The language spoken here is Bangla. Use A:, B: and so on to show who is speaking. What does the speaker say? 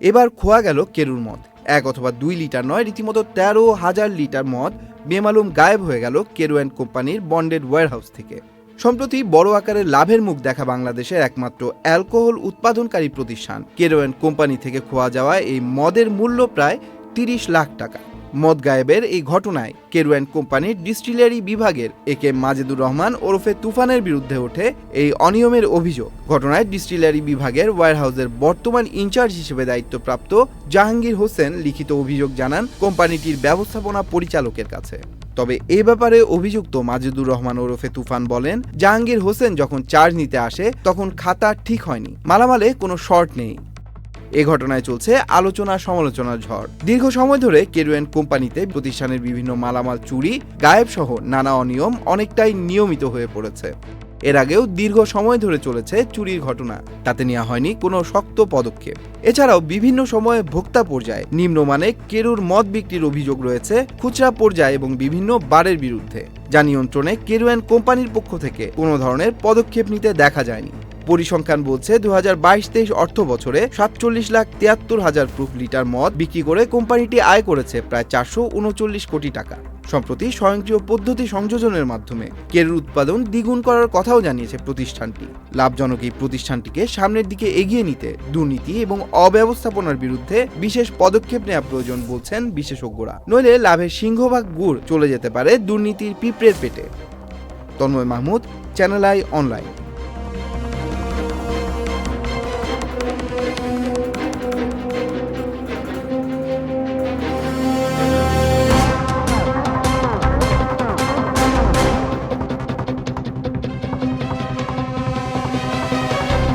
A: এবার খোয়া গেল কেরুর মদ। এক অথবা দুই লিটার নয়, রীতিমতো তেরো হাজার লিটার মদ বেমালুম গায়েব হয়ে গেল কেরু অ্যান্ড কোম্পানির বন্ডেড ওয়্যারহাউস থেকে। সম্প্রতি বড় আকারের লাভের মুখ দেখা বাংলাদেশের একমাত্র অ্যালকোহল উৎপাদনকারী প্রতিষ্ঠান। কেরো অ্যান্ড কোম্পানি থেকে খোয়া যাওয়া এই মদের মূল্য প্রায় তিরিশ লাখ টাকা। মদ গায়েবের এই ঘটনায় কেরু অ্যান্ড কোম্পানির ডিস্টিলারি বিভাগের এ কে মাজেদুর রহমান ওরফে তুফানের বিরুদ্ধে ওঠে এই অনিয়মের অভিযোগ। ঘটনায় ডিস্টিলারি বিভাগের ওয়্যারহাউসের বর্তমান ইনচার্জ হিসেবে দায়িত্বপ্রাপ্ত জাহাঙ্গীর হোসেন লিখিত অভিযোগ জানান কোম্পানিটির ব্যবস্থাপনা পরিচালকের কাছে। তবে এ ব্যাপারে অভিযুক্ত মাজেদুর রহমান ওরফে তুফান বলেন, জাহাঙ্গীর হোসেন যখন চার্জ নিতে আসে, তখন খাতা ঠিক হয়নি। মালামালে কোনো শর্ট নেই। এ ঘটনায় চলছে আলোচনা সমালোচনার ঝড়। দীর্ঘ সময় ধরে কেরুয়েন কোম্পানিতে প্রতিষ্ঠানের বিভিন্ন মালামাল চুরি গায়েব সহ নানা অনিয়ম অনেকটাই নিয়মিত হয়ে পড়েছে। এর আগেও দীর্ঘ সময় ধরে চলেছে চুরির ঘটনা। তাতে নেওয়া হয়নি কোনো শক্ত পদক্ষেপ। এছাড়াও বিভিন্ন সময়ে ভোক্তা পর্যায়ে নিম্নমানে কেরুর মদ বিক্রির অভিযোগ রয়েছে খুচরা পর্যায়ে এবং বিভিন্ন বারের বিরুদ্ধে। যা নিয়ন্ত্রণে কেরুয়ান কোম্পানির পক্ষ থেকে কোনো ধরনের পদক্ষেপ নিতে দেখা যায়নি। পরিসংখ্যান বলছে দু হাজার বাইশ তেইশ অর্থ বছরে সাতচল্লিশ লাখ তিয়াত্তর হাজার প্রুফ লিটার মদ বিক্রি করে কোম্পানিটি আয় করেছে প্রায় চারশো উনচল্লিশ কোটি টাকা। সম্প্রতি স্বয়ংক্রিয় পদ্ধতি সংযোজনের মাধ্যমে কেরুর উৎপাদন দ্বিগুণ করার কথাও জানিয়েছে প্রতিষ্ঠানটি। লাভজনক এই প্রতিষ্ঠানটিকে সামনের দিকে এগিয়ে নিতে দুর্নীতি এবং অব্যবস্থাপনার বিরুদ্ধে বিশেষ পদক্ষেপ নেওয়া প্রয়োজন বলছেন বিশেষজ্ঞরা। নইলে লাভের সিংহভাগ গুড় চলে যেতে পারে দুর্নীতির পিঁপড়ের পেটে। Tanmoy Mahmud, channel I online.